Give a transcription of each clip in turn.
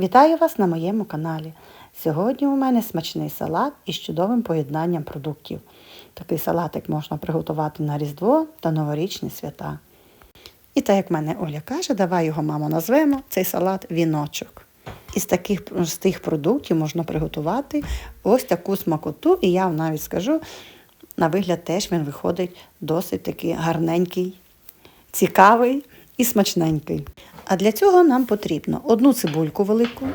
Вітаю вас на моєму каналі. Сьогодні у мене смачний салат із чудовим поєднанням продуктів. Такий салатик можна приготувати на Різдво та новорічні свята. І так як мене Оля каже, давай його, мамо, назвемо цей салат віночок. Із таких простих продуктів можна приготувати ось таку смакоту, і я вам навіть скажу, на вигляд теж він виходить досить такий гарненький, цікавий і смачненький. А для цього нам потрібно одну цибульку велику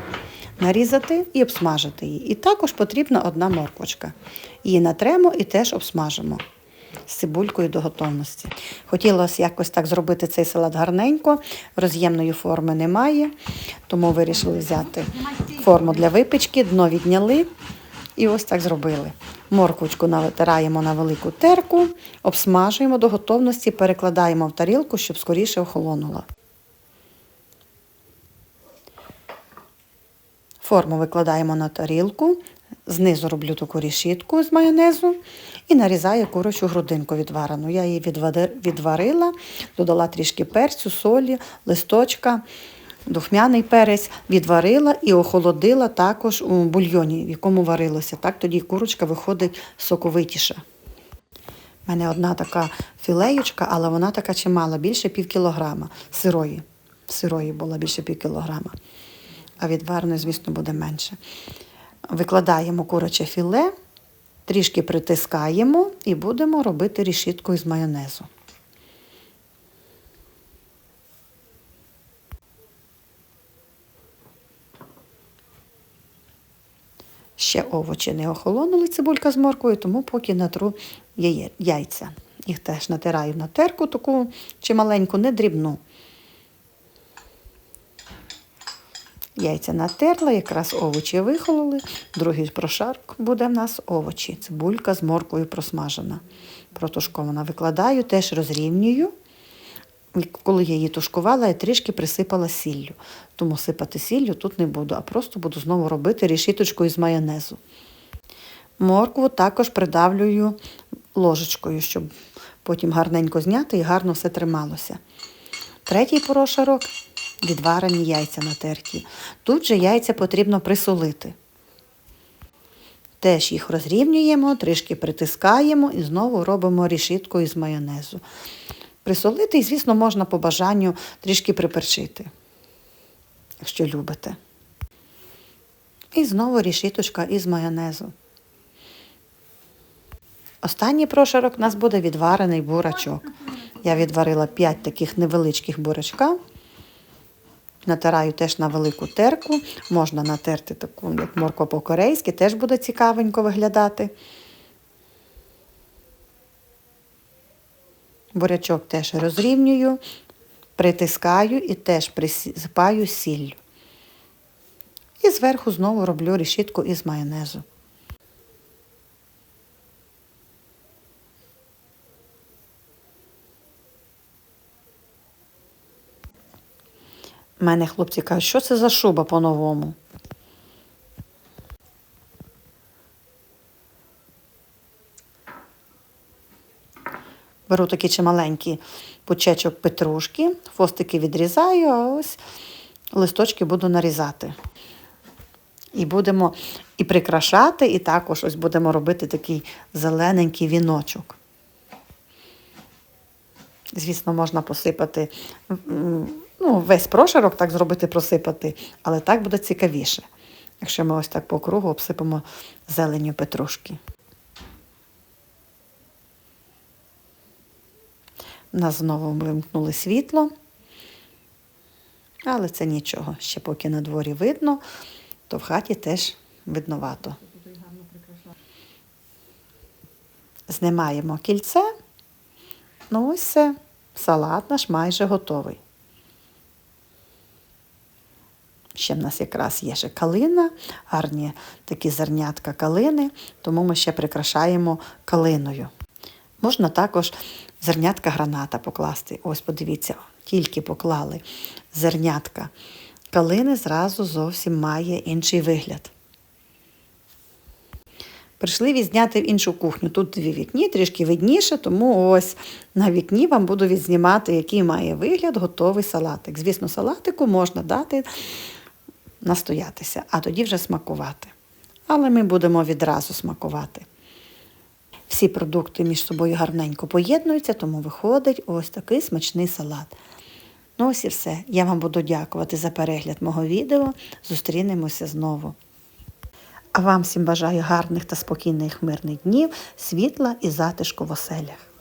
нарізати і обсмажити її. І також потрібна одна морквочка. Її натремо і теж обсмажимо з цибулькою до готовності. Хотілося якось так зробити цей салат гарненько, роз'ємної форми немає, тому вирішили взяти форму для випічки, дно відняли і ось так зробили. Морквочку натираємо на велику терку, обсмажуємо до готовності, перекладаємо в тарілку, щоб скоріше охолонула. Форму викладаємо на тарілку, знизу роблю таку решітку з майонезу і нарізаю курочу грудинку відварену. Я її відварила, додала трішки перцю, солі, листочка, духмяний перець, відварила і охолодила також у бульйоні, в якому варилося. Так тоді курочка виходить соковитіша. У мене одна така філеючка, але вона така чимала, більше пів кілограма сирої. Сирої була більше пів кілограма а відвареної, звісно, буде менше. Викладаємо куряче філе, трішки притискаємо і будемо робити рішітку із майонезу. Ще овочі не охолонули цибулька з морквою, тому поки натру яйця. Їх теж натираю на терку таку чималеньку, не дрібну. Яйця натерла, якраз овочі вихололи. Другий прошарк буде в нас овочі. Цибулька з морквою просмажена, протушкована. Викладаю, теж розрівнюю. Коли я її тушкувала, я трішки присипала сіллю. Тому сипати сіллю тут не буду, а просто буду знову робити рішіточку із майонезу. Моркву також придавлюю ложечкою, щоб потім гарненько зняти і гарно все трималося. Третій порошарок відварені яйця натерті. Тут же яйця потрібно присолити. Теж їх розрівнюємо, трішки притискаємо і знову робимо рішітку із майонезу. Присолити, і, звісно, можна по бажанню трішки приперчити, якщо любите. І знову рішіточка із майонезу. Останній прошарок у нас буде відварений бурачок. Я відварила 5 таких невеличких бурачка. Натираю теж на велику терку. Можна натерти таку, як морква по-корейськи, теж буде цікавенько виглядати. Бурячок теж розрівнюю, притискаю і теж присипаю сіллю. І зверху знову роблю решітку із майонезу. У мене хлопці кажуть, що це за шуба по-новому. Беру такий чималенький пучечок петрушки, хвостики відрізаю, а ось листочки буду нарізати. І будемо і прикрашати, і також ось будемо робити такий зелененький віночок. Звісно, можна посипати ну, весь прошарок так зробити, просипати, але так буде цікавіше, якщо ми ось так по кругу обсипемо зеленю петрушки. Нас знову вимкнули світло, але це нічого. Ще поки на дворі видно, то в хаті теж видновато. Знімаємо кільце. Ну ось все, салат наш майже готовий. Ще в нас якраз є ще калина, гарні такі зернятка калини, тому ми ще прикрашаємо калиною. Можна також зернятка граната покласти. Ось, подивіться, тільки поклали зернятка калини, зразу зовсім має інший вигляд. Прийшли відзняти в іншу кухню. Тут дві вікні, трішки видніше, тому ось на вікні вам буду відзнімати, який має вигляд готовий салатик. Звісно, салатику можна дати настоятися, а тоді вже смакувати. Але ми будемо відразу смакувати. Всі продукти між собою гарненько поєднуються, тому виходить ось такий смачний салат. Ну ось і все. Я вам буду дякувати за перегляд мого відео. Зустрінемося знову. А вам всім бажаю гарних та спокійних мирних днів, світла і затишку в оселях.